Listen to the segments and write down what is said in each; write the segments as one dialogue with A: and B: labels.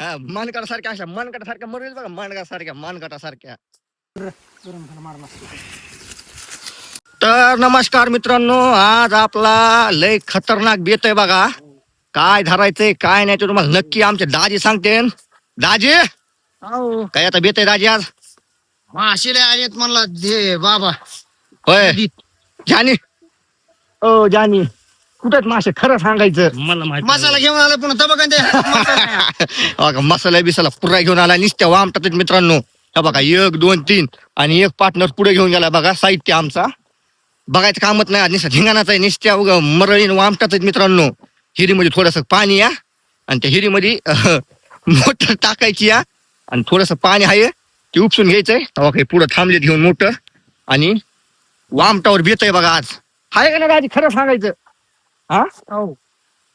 A: हा मनगटा सारख्या अशा मनगटा सारख्या मरेल बघा मनगटा सारख्या मनगटा सारख्या
B: गरम झाला मारला
A: तर नमस्कार मित्रांनो आज आपला लय खतरनाक बेत आहे बघा. काय धरायचंय काय नाही ते तुम्हाला नक्की आमचे दाजी सांगते दाजी?
B: हो
A: काय आता बेत आहे दाजी आज?
B: माशिले आलेत म्हणला दे बाबा.
A: होय. जानी? ओ जानी. कुठेच मासे खरं सांगायचं?
C: मला माहिती
B: मसाला घेऊन आला पुन्हा तबक
A: बघा मसाला बिसाला पुरा घेऊन आला निसत्या वामटात मित्रांनो. हा बघा एक दोन तीन आणि एक पार्टनर पुढे घेऊन गेला बघा साहित्य आमचा. बघायचं कामच नाही निसत्या धिंगाणाचा आहे निसत्या उगा मरळी वामटात मित्रांनो. हिरीमध्ये थोडस पाणी या आणि त्या हिरीमध्ये मोटर टाकायची या आणि थोडस पाणी आहे ते उपसून घ्यायचंय. तेव्हा काही पुढं थांबलेत घेऊन मोठं आणि वामटावर बेत आहे बघा आज. हाय का ना राजी खरं सांगायचं? हा?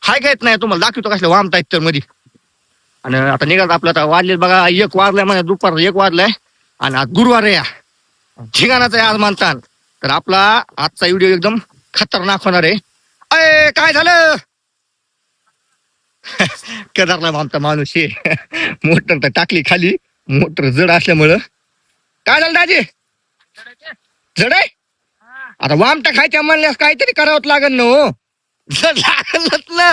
A: हाय काय नाही तुम्हाला दाखवतो कसले आहेत तर मध्ये आणि आता निघाल आपलं आता वाजले बघा एक वाजलाय म्हणजे दुपार एक वाजलाय. आणि आज गुरुवार आहे या. ठिकाणाचा आहे आज मानतात तर आपला आजचा व्हिडिओ एकदम खतरनाक होणार आहे. अय काय झालं? केदारला आमचा माणूस आहे. मोटर तर टाकली खाली. मोटर जड असल्यामुळं. काय झालं दाजी? जड आहे? आता वामटा खायच्या म्हणल्यास काहीतरी करावंच लागेल ना हो. लागलच ना.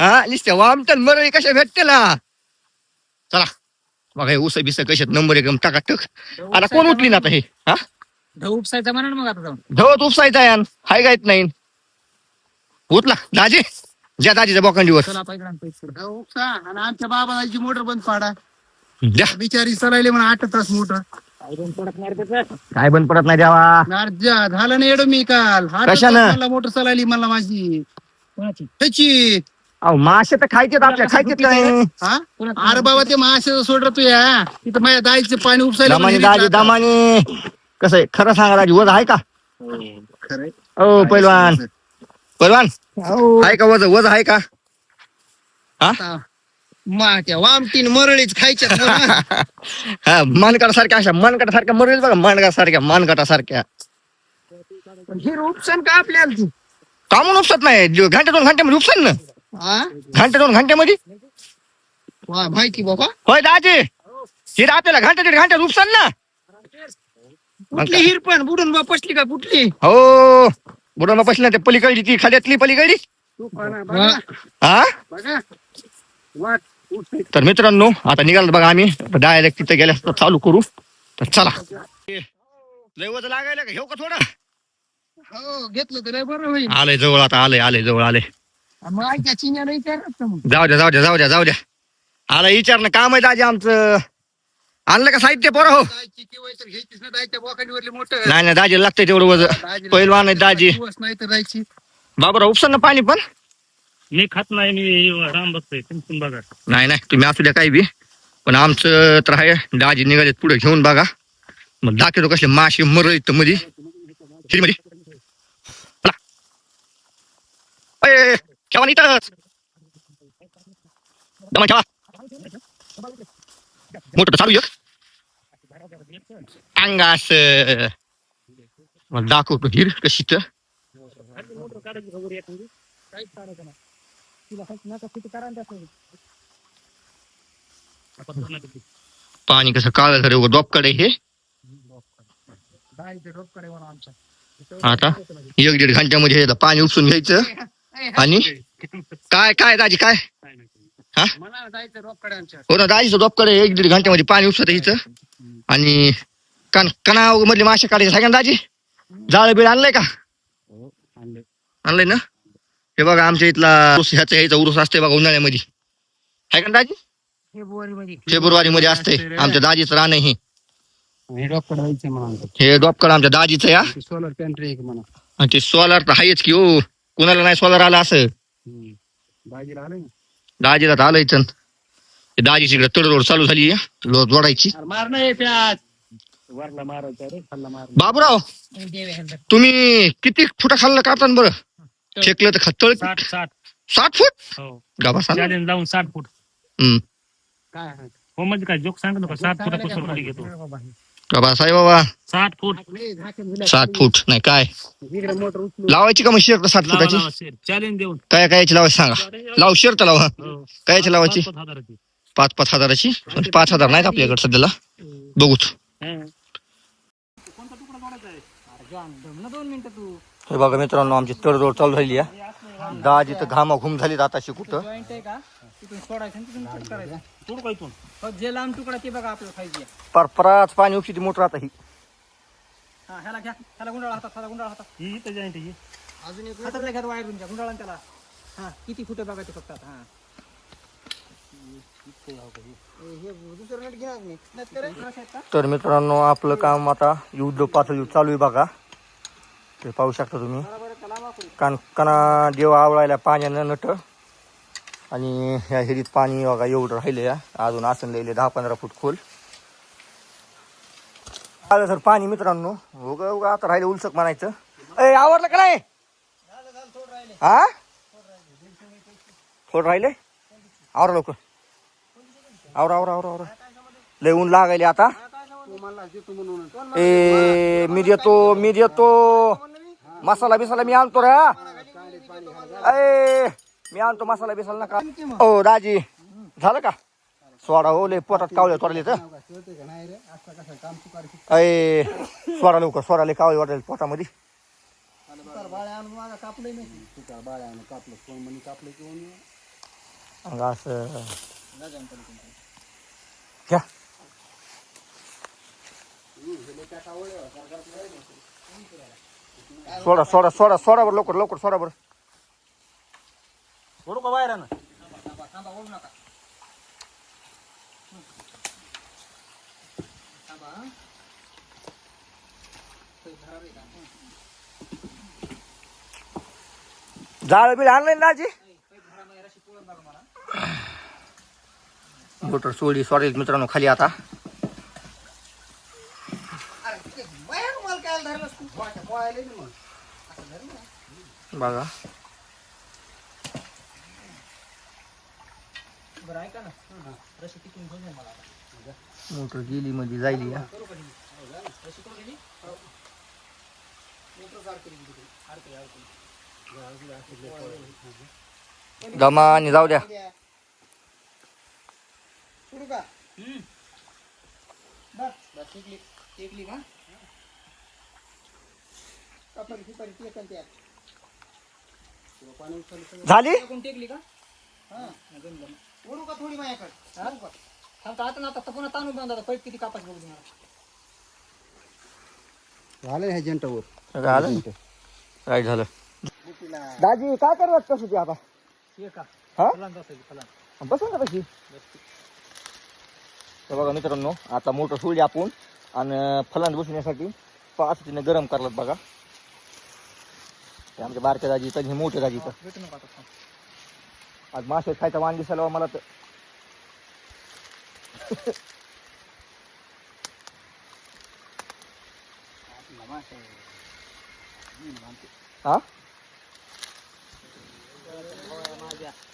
A: हा नुसत्या वामटन मरळी कशा भेटते ना चला बघा हे उस बिस कशात नंबर एकदम टाकाटक आता कोण उठली ना आता हे? हा?
B: ढऊ उपसायचा म्हणा ना मग आता जाऊन.
A: धवत उपसायचा यान हाय गायत नाही? उठला दाजी ज्या दाजीच्या बोकांडीवर.
B: चला इकडं पैसे उपसा आणि आमच्या बाबाची मोटर बंद पाडा.
A: द्या.
B: बिचारी चलायले म्हणा आठ तास मोटर.
A: काय बंद पडत नाही द्यावा
B: नारजा झालं ना एडो मी काल.
A: कशानं?
B: तास मला मोटर चलायली मला माझी. त्याची
A: अहो मासे तर खायचेत आपल्या खायचेत
B: हा? अरे बाबा ते माशाचं सोडलं तू या. तिथं माझ्या दाईचं पाणी उपसायला
A: दमाने दाजी दमाने. कसं आहे? खरं सांगा दाजी वज आहे का?
B: खरंय
A: ओ पैलवान. पैलवान.
B: हो.
A: आहे का वज? वज आहे का?
B: मा वामटीन मरळीच खायच्या
A: हा अशा मनगटा सारख्या मरेल बघा मनगटा सारख्या मनगटा सारख्या
B: हे उपसन का आपल्याला तू?
A: कामून उपसत नाही जो घंटे दोन घंट्यामध्ये उपसन ना.
B: हा
A: घंटे दोन घंट्यामध्ये
B: वा माहिती बाबा.
A: होय दाजी हिरा आपल्याला घंटे दीड घंट्यात उपसन ना.
B: कुठली हिर पण बुडून बा पसली का कुठली?
A: हो बुडा पसली ते पलीकडची ती खाल्यातली पलीकडची.
B: हा.
A: हा?
B: बघा. वाट.
A: तर मित्रांनो आता निघाल बघा आम्ही. डायरेक्ट तिथे गेल्यास तर चालू करू. तर चला. लय वजन लागायला का? घेऊ का थोडं?
B: हो घेतलं तर बरं होईल.
A: आलंय जवळ आता आलंय आलंय जवळ आलंय.
B: मग
A: जाऊ द्या जाऊ द्या जाऊ द्या जाऊ द्या. आला विचारणं काम आहे दाजी आमचं. आणलं का साहित्य पोरं हो? नाही नाही दाजी लागतंय तेवढं वजन.
B: दाजीला
A: पैलवान आहे दाजी. बाबूराव उपसन ना पाणी पण?
C: मी खात नाही मी राम बघतोय तुमचं बघा.
A: नाही नाही तुम्ही असू द्या काही बी. पण आमचं तर आहे दाजी निघाले पुढे घेऊन बघा. मग दाखवतो कसले मासे मर इथं मध्ये मध्ये चला. अय, ठेवा ना इथंच. दमा ठेवा. मोठं चालू एक अंगास. मला दाखवतो हिर कशी तर पाणी कसं काळ झालं डॉपकडे हे.
B: आमच्या
A: आता एक दीड घंट्यामध्ये हे पाणी उपसून घ्यायचं. आणि काय काय दाजी काय?
B: म्हणा दाईचं रोपकडे आमच्या.
A: हो ना दाजीचं डॉपकडे एक दीड घंट्यामध्ये पाणी उपसत इथं. आणि कण कणाव मधले मासे काढायचे सांगा ना दाजी? जाळ बिळ आणलंय का? आणलंय ना? हे बघा आमच्या इथला उरूस ह्याचा ह्याचा उरूस असते बघा उन्हाळ्यामध्ये. आहे का ना दाजी
B: फेब्रुवारी मध्ये
A: फेब्रुवारी मध्ये असते आमच्या दाजीचं रान आहे हे.
B: हे रोपकडे व्हायचं म्हणा
A: हे डॉपकड आमच्या दाजीचं या.
B: सोलर पॅन्ट्री एक म्हणा.
A: आणि ते सोलार तर आहेच की हो कुणाला नाही सोलार आला असं?
B: दाजीला आलं ना?
A: दाजीला तर आलंय चन हे दाजीची इकडे तडजोड चालू झाली आहे लो- जोडायची.
B: अरे मार नाही प्याज. वरला मारायचा रे खाल्ला मार.
A: बाबूराव तुम्ही किती फुटा खाल्लं काढता बरं? फेकलं तर खतळ
C: साठ साठ.
A: साठ फूट?
C: हो. चॅलेंज लावून साठ फूट.
A: हम्म.
B: काय
C: हो म्हणजे काय जोक नका सात फुटापासून खाली घेतो.
A: बाबा.
C: साठ फूट.
A: साठ फूट नाही काय?
B: इकडे मोटर उचलू
A: लावायची का मग शर्ट साठ फुटाची?
C: चॅलेंज देऊन.
A: काय कायची लावायची सांगा. लाव शर्ट लावा.
C: हो.
A: कायची लावायची?
C: पाच- पाच हजाराची.
A: पाच पाच हजाराची? म्हणजे पाच हजार नाहीत आपल्याकडे सध्याला. बघूत.
C: हा.
A: हे बघा मित्रांनो आमची तडजोड चालू झाली आहे. दहाजी तर घामा घुम झाली आताशी कुठं?
D: जॉईंट आहे का? तिथून सोडायचं आणि तिथून कट करायचं.
C: तोड का इथून?
D: हो, जे लांब तुकडा ते बघा आपल्याला
A: परपराच पाणी उपशी मोटर आता ही.
D: हा ह्याला घ्या. ह्याला गुंडाळा हातात ह्याला गुंडाळा हातात.
C: ही इथं joint आहे ही.
D: अजून एक हातातल्या घ्या वायर तुमच्या गुंडाळा आणि त्याला. हा किती फुटे बघा ते फक्त आता हा. हे दुसरं नेट घेणार नाही. नाही तर
A: मित्रांनो आपलं काम आता युद्ध पातळी चालू आहे बघा. ते पाहू शकता तुम्ही. कान कणा देव आवळायला पाण्यानं नट. आणि ह्या हिरीत पाणी बघा एवढं राहिलं या अजून आसन लिहिले दहा पंधरा फूट खोल. आलं सर पाणी मित्रांनो. उगा उगा आता राहिलं उलसक म्हणायचं. ए आवडलं का नाही? हा? थोडं राहिले आवरा लवकर. आवरा आवरा आवरा आवरा. लय ऊन लागायले आता. ए मी देतो मी देतो. मसाला बिसाला मी आणतो रे. हा. ए मी आणतो मसाला बिसाला नका. ओ दाजी झालं का? सोडा हो लय पोटात कावले तोडले तर. ए सोडा लवकर सोडा लय कावले वाटेल पोटामध्ये. अंग असं. घ्या. सोडा सोडा सोडा सोडा बरं लवकर लवकर सोडा बरं
C: सोडू का बाहेर ना.
A: जाळ बिळ आणलं ना दाजी? मोटर सोडी सोडेल मित्रांनो खाली आता. बघा
D: बरं ऐका ना रशी टिकून घेऊन जा मला आता.
A: मोटर गेली मध्ये जायली या दमाने जाऊ द्या
D: सुरू का बस बस
A: झाली?
D: कोण टेकली का? हा. जमलं मग. ओढू का थोडी माझ्याकडे? हा? थांबता आता ना आता पुन्हा ताणून बांधा पैप किती कापास बघू तुम्हाला
B: झालं जंटावर.
A: झालं काय झालं? दाजी काय करत कसं ते आता?
D: का?
A: हा? बसून का तशी तर बघा मित्रांनो आता मोटर सोडली आपण आणि फलांत बसण्यासाठी पाच तिने गरम करलात बघा. ते आमच्या बारक्या दाजी तर हे मोठ्या दाजी
D: थांब.
A: आज मासे खायचा वाण दिसायला मला तर. हा?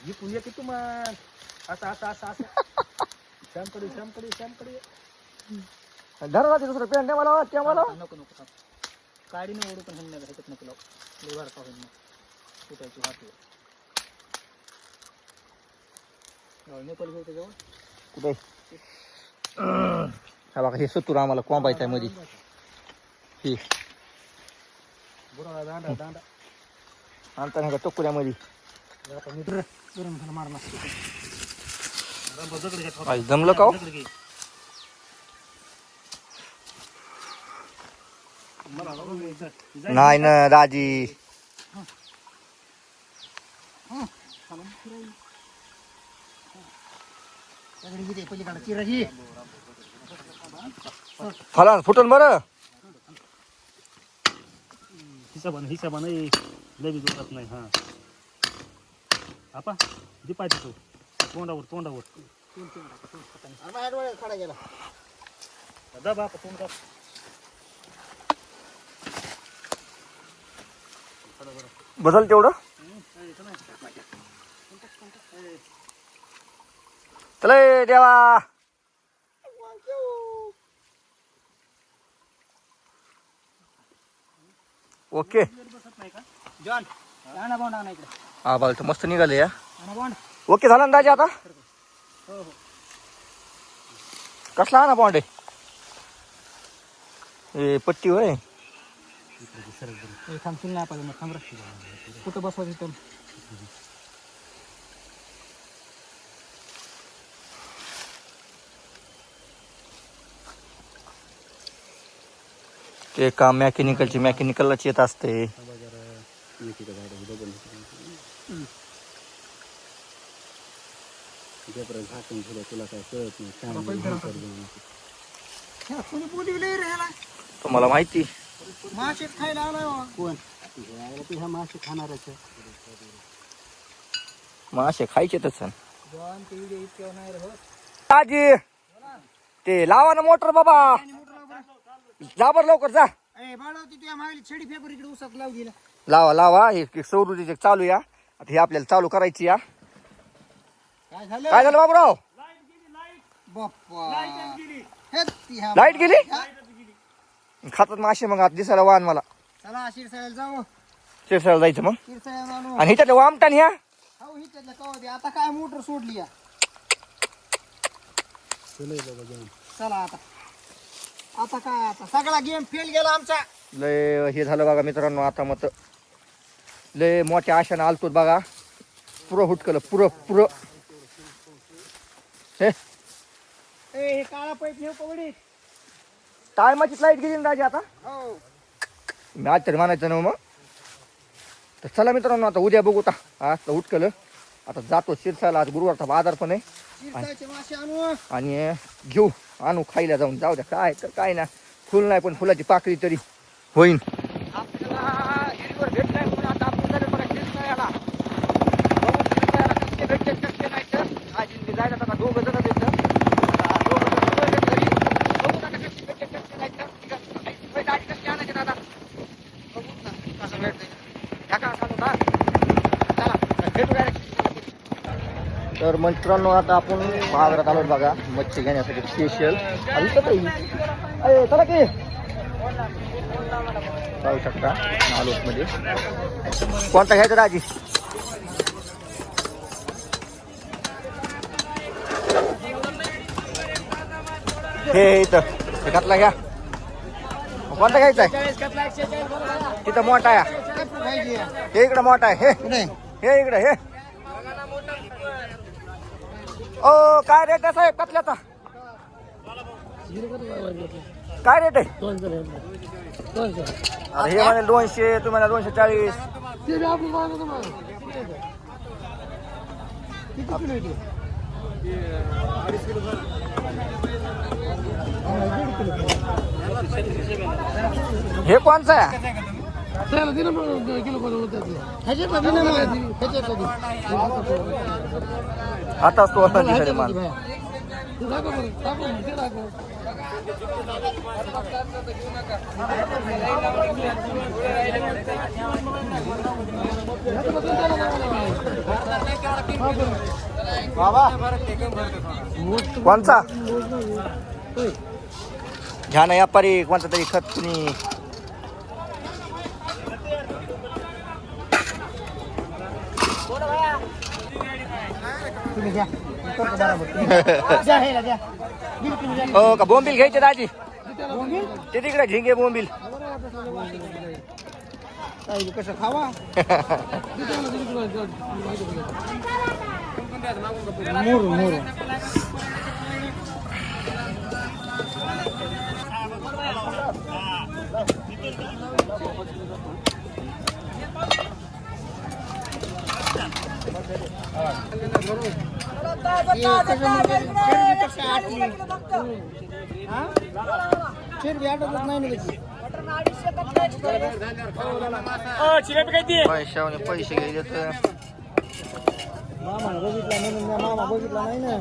D: जिंकून येते तू मग असं असं असं असं श्यामकडे श्यामकडे श्यामकडे.
A: धरा दाजी दुसरं द्या मला त्या मला.
D: नको नको थांब. काडीने ओढू पण ह्यांना ह्याच्यात नको लावू. लय बारका होईल मग फुटायची नेपाल घेऊ त्याच्यावर.
A: कुठे? हा बघा हे सत्तूर आम्हाला कोंबायचं आहे मध्ये. हे.
D: बुडा दांडा दांडा.
A: आणता नाही का टोकुऱ्यामध्ये?
D: गरम झालं मारणार.
A: आज जमलं का हो?
C: दगड घे. मला बघू दे इथं.
A: नाही ना दाजी
D: सगळी किती पलीकडे चिराची
A: फला फुटल बरं
C: हिसाबानं हिसाबानं बी जोरात नाही हा. आपा दिपायचं तू तोंडावर तोंडावर.
D: खडा गेला.
C: दाब आपा तोंड
A: बसल तेवढं? चल देवा. ओके. हा बाल तर मस्त निघाले या. ओके झाला अंदाजे आता? कसला हा ना बॉन्ड आहे पट्टी होय.
B: ए, थांब सुन नाही पाहिजे मग थांब. कुठं बसवायचं तर
A: ते काम मॅकॅनिकलची मॅकॅनिकललाच येत असते. तुम्हाला माहिती.
B: मासे खायला आलाय बाबा. कोण?
D: ह्या मासे खाणारच
A: मासे खायचे तसं
B: जॉन ते व्हिडिओ इतक्या नाही रे हो
A: दाजी ते लावा ना मोटर बाबा. जा बर लवकर जा.
B: ए बाळवती तुझ्या मागली छडी फेकून इकडे उसात लावू दिला.
A: लावा लावा. हे सौरऊर्जेचे चालू या. आता हे आपल्याला चालू करायची या.
B: काय झालं?
A: काय झालं बाबूराव?
B: बाप्पा. हे ती ह्या-
A: लाइट गेली? खातात मासे मग आता दिसायला वाहन मला.
B: चला शिरसाळ्याला जाऊ.
A: शिरसाला जायचं मग?
B: शिरसाळ्याला आणू
A: आणि ह्याच्यात वामटान ह्या
B: हो हिच्यातल्या कवा दे आता काय मोटर सोडली या? चला आता. आता काय आता? सगळा गेम फेल गेला आमचा.
A: लय हे झालं बघा मित्रांनो आता मत. लय मोठ्या आशानं आलतो बघा. पुरं हुटकलं पुरं पुरं. हे?
B: ए हे काळा पाईप नेऊ कवडीत
A: टायमाचीच लाइट गेली ना राजा आता.
B: हो.
A: मी आज तरी मानायचं ना मग. तर चला मित्रांनो आता उद्या बघू आता. आज तर उठकलं आता जातो शिरसायला आज गुरुवारचा बाजार पण आहे.
B: मासे आणू.
A: आणि घेऊ. आणू खायला जाऊन. जाऊ द्या. काय तर काय ना. फुल नाही पण फुलाची पाकळी तरी होईन. आपल्याला हिरीवर भेट नाही तर. आज जायला दोघं जण येतं. आता दोघं जण पुढे येत घरी. बघू आता कसे भेटतात, कसे नाही तर. ठीक आहे. आई, पहिले आधी कसे आणायचे दादा? बघू ना, कसं भेटतंय. ह्या का सांगू का? चला, भेटू direct. तर मित्रांनो आता आपण महागरात आलो बघा मच्छी घेण्यासाठी स्पेशल अरे चला की. पाहू शकता आलोटमध्ये कोणता घ्यायचा राजी हे इथं. घातला घ्या. कोणता घ्यायचा आहे? तिथं मोठा आहे. हे इकडं मोठा आहे. हे. हे इकडं हे. ओ काय रेट आहे साहेब? कतल्याचा काय रेट आहे? अरे हे म्हणे दोनशे तुम्हाला दोनशे चाळीस. हे कोणचं आहे? आताच तो आता दिसायला माल. कोणचा? घ्या ना व्यापारी कोणता तरी खत तुम्ही.
B: तुम्ही घ्या. करतो बरोबर द्या हे द्या बिलकुल द्या
A: हो का बोंबील घ्यायचे दाजी?
B: बोंबील?
A: ते तिकडे झिंगे बोंबील.
B: काय कसं खावा? मोरू मोरू चिरबी आटतच नाही ना त्याची
A: पैशाने पैसे घ्यायचे तर
B: मामा बघितला म्हणून मामा बघितला नाही ना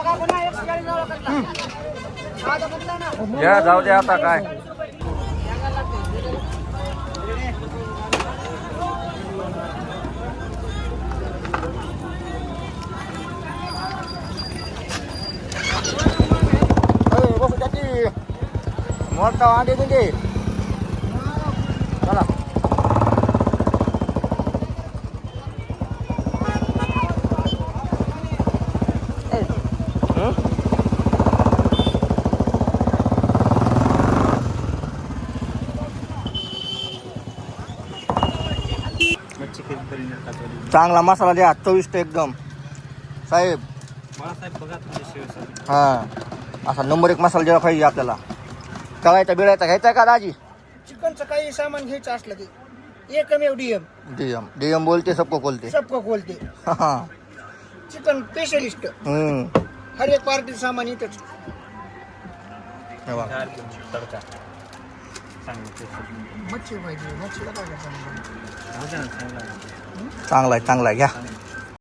B: हो, तुला हे मुलीला
A: घ्या या जाऊ द्या आता काय बसू त्याची मोठा वांडे बिंडे चला हं?
C: मच्छी करी
A: चांगला मसाला द्या चविष्ट एकदम साहेब
C: बाळासाहेब बघा तुमच्या शिवसेना
A: हा असा नंबर एक मसाला द्यायला पाहिजे आपल्याला तळायचा बिळायचा घ्यायचा का दाजी?
B: चिकनचं काही सामान घ्यायचं असलं की. एकमेव डीएम
A: डीएम डीएम बोलते सबको बोलते
B: सबको खोलते.
A: हा
B: चिकन स्पेशलिस्ट
A: हम्म.
B: हर एक पार्टी सामान इथंच.
A: हे बघा.
C: तडका चांगलं
B: मच्छी पाहिजे मच्छीला काय करता
C: चांगला
A: चांगला आहे चांगला आहे. घ्या.